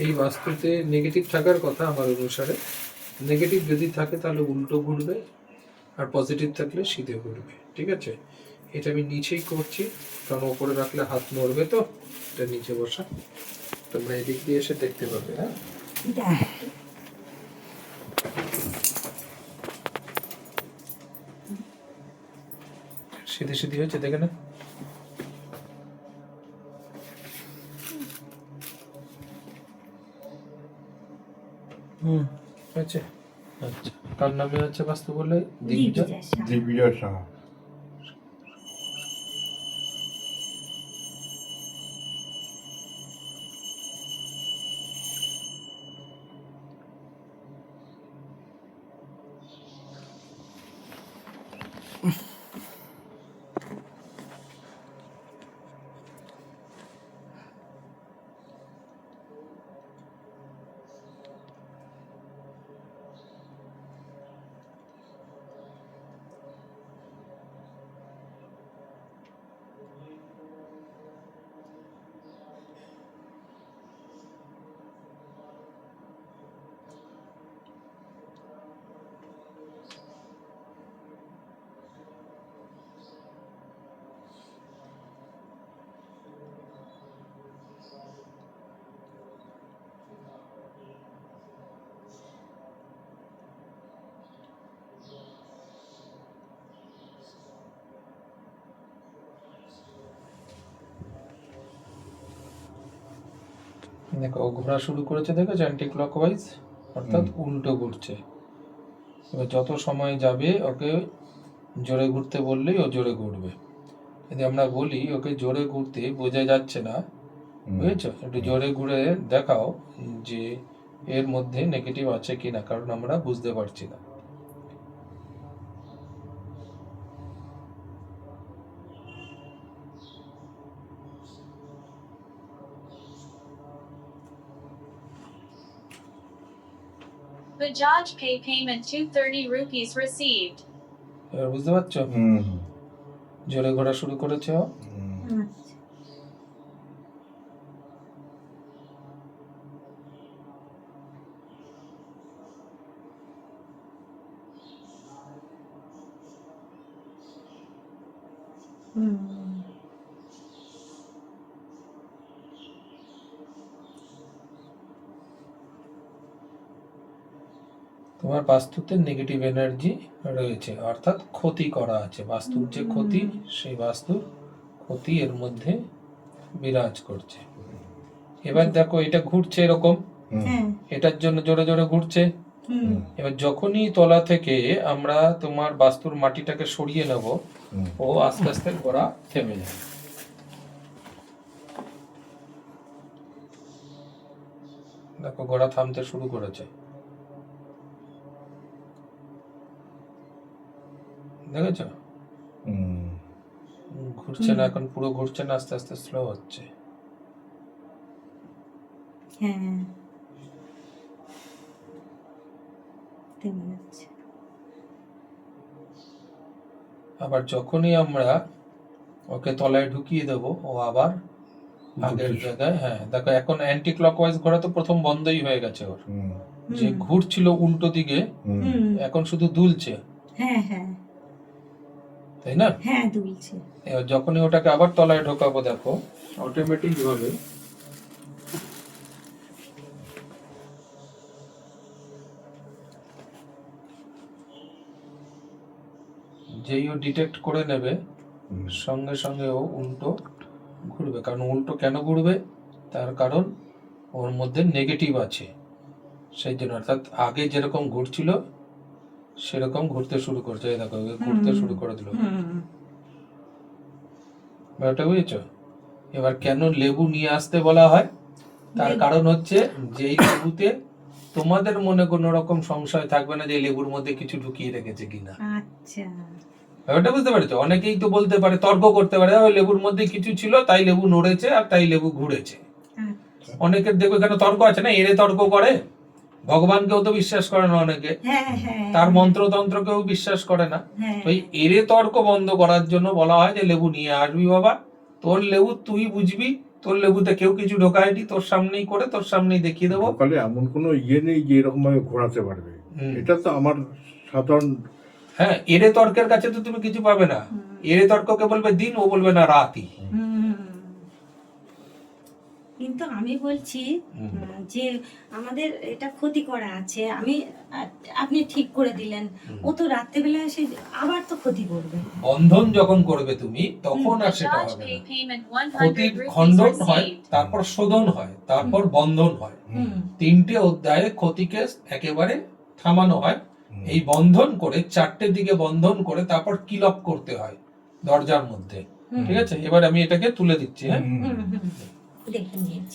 এই বাস্তুতে নেগেটিভ থাকার কথা আমার অনুসারে নেগেটিভ যদি থাকে তাহলে উল্টো ঘুরবে আর পজিটিভ থাকলে সিধে ঘুরবে, ঠিক আছে? এটা আমি নিচেই করছি, কারণ ওপরে রাখলে হাত নড়বে তো, এটা নিচে বসা। তোমরা এদিক দিয়ে এসে দেখতে পাবে হ্যাঁ? সিধে সিধে হয়েছে, দেখে না হুম হয়েছে। আচ্ছা কার নামে হচ্ছে বাস্তু বলে? দিগ্বিজয় দিগ্বিজয় সাহা। দিগ্বিজয় দেখো ও ঘোরা শুরু করেছে দেখো অ্যান্টি ক্লকওয়াইজ অর্থাৎ উল্টো ঘুরছে। এবার যত সময় যাবে ওকে জোরে ঘুরতে বললেই ও জোরে ঘুরবে। যদি আমরা বলি ওকে জোরে ঘুরতে বোঝা যাচ্ছে না। বুঝেছ? একটু জোরে ঘুরে দেখাও যে এর মধ্যে নেগেটিভ আছে কি না কারণ আমরা বুঝতে পারছি না। Bajaj Pay payment 230 rupees received. এবার বুঝতে পারছ হুম জোরে ঘোরা শুরু করেছে হুম। তোমার বাস্তুতে নেগেটিভ এনার্জি রয়েছে অর্থাৎ ক্ষতি করা আছে। বাস্তুর যে ক্ষতি সেই বাস্তুর ক্ষতি এর মধ্যে বিরাজ করছে। এবার দেখো এটা ঘুরছে এরকম। হ্যাঁ। এটার জন্য জোরে জোরে ঘুরছে। এবার যখনই তলা থেকে আমরা তোমার বাস্তুর মাটিটাকে সরিয়ে নেব ও আস্তে আস্তে ঘোরা থেমে যাবে। দেখো ঘোড়া থামতে শুরু করেছে। দেখেছ? হুম। ঘুরছে না এখন পুরো ঘুরছে না আস্তে আস্তে স্লো হচ্ছে। হ্যাঁ। আবার যখনই আমরা ওকে তলায় ঢুকিয়ে দেব ও আবার আগের জায়গায় হ্যাঁ দেখো এখন অ্যান্টি ক্লকওয়াইজ ঘোরা তো প্রথম বন্ধই হয়ে গেছে ওর। হুম। যে ঘুরছিল উল্টো দিকে এখন শুধু দুলছে। হ্যাঁ হ্যাঁ। তাই না? হ্যাঁ দুলছে। এবার যখনই ওটাকে আবার তলায় ঢোকাবো দেখো। অটোমেটিক ভাবে যেই ও ডিটেক্ট করে নেবে সঙ্গে সঙ্গে ও উল্টো ঘুরবে। কারণ উল্টো কেন ঘুরবে? তার কারণ ওর মধ্যে নেগেটিভ আছে। সেই জন্য অর্থাৎ আগে যেরকম ঘুরছিল সেরকম ঘুরতে শুরু করছে এই দেখো ঘুরতে শুরু করে দিল। ব্যাপারটা বুঝেছ? এবার কেন লেবু নিয়ে আসতে বলা হয়? তার কারণ হচ্ছে যে লেবুতে তোমাদের মনে কোনো রকম সংশয় থাকবে না যে লেবুর মধ্যে কিছু ঢুকিয়ে রেখেছে কিনা। আচ্ছা। ব্যাপারটা বুঝতে পেরেছ? অনেকেই তো বলতে পারে তর্ক করতে পারে ওই লেবুর মধ্যে কিছু ছিল তাই লেবু নড়েছে আর তাই লেবু ঘুরেছে। আচ্ছা। অনেকের দেখবে কেন তর্ক আছে না? এরে তর্ক করে। ভগবানকেও তো বিশ্বাস করে না অনেকে। হ্যাঁ হ্যাঁ। তার মন্ত্রতন্ত্রকেও বিশ্বাস করে না। হ্যাঁ। ওই এরে তর্ক বন্ধ করার জন্য বলা হয় যে লেবু নিয়ে আসবি বাবা। তোর লেবু তুই বুঝবি। তোর লেবুতে কেউ কিছু ঢোকায়নি। তোর সামনেই করে তোর সামনেই দেখিয়ে দেবো। সকালে এমন কোনো ইয়ে নেই যে এরকম ভাবে ঘোরাতে পারবে। এটা তো আমার সাধারণ হ্যাঁ এরে তর্কের কাছে তো তুমি কিছু পাবে না। এরে তর্ককে বলবে দিন ও বলবে না রাতই। কিন্তু আমি বলছি যে আমাদের এটা ক্ষতি করা আছে। আমি আপনি ঠিক করে দিলেন। ও তো রাত্রেবেলা এসে আবার তো ক্ষতি করবে। বন্ধন যখন করবে তুমি তখন আর সেটা হবে Pay না payment ক্ষতির 100 rupees খণ্ডন হয় তারপর শোধন হয় তারপর বন্ধন হয়। তিনটে অধ্যায়ে ক্ষতিকে একেবারে থামানো হয়। এই বন্ধন করে চারটে দিকে বন্ধন করে তারপর কিলপ করতে হয় দরজার মধ্যে। ঠিক আছে? এবার আমি এটাকে তুলে দিচ্ছি হ্যাঁ? দেখে নিয়েছি।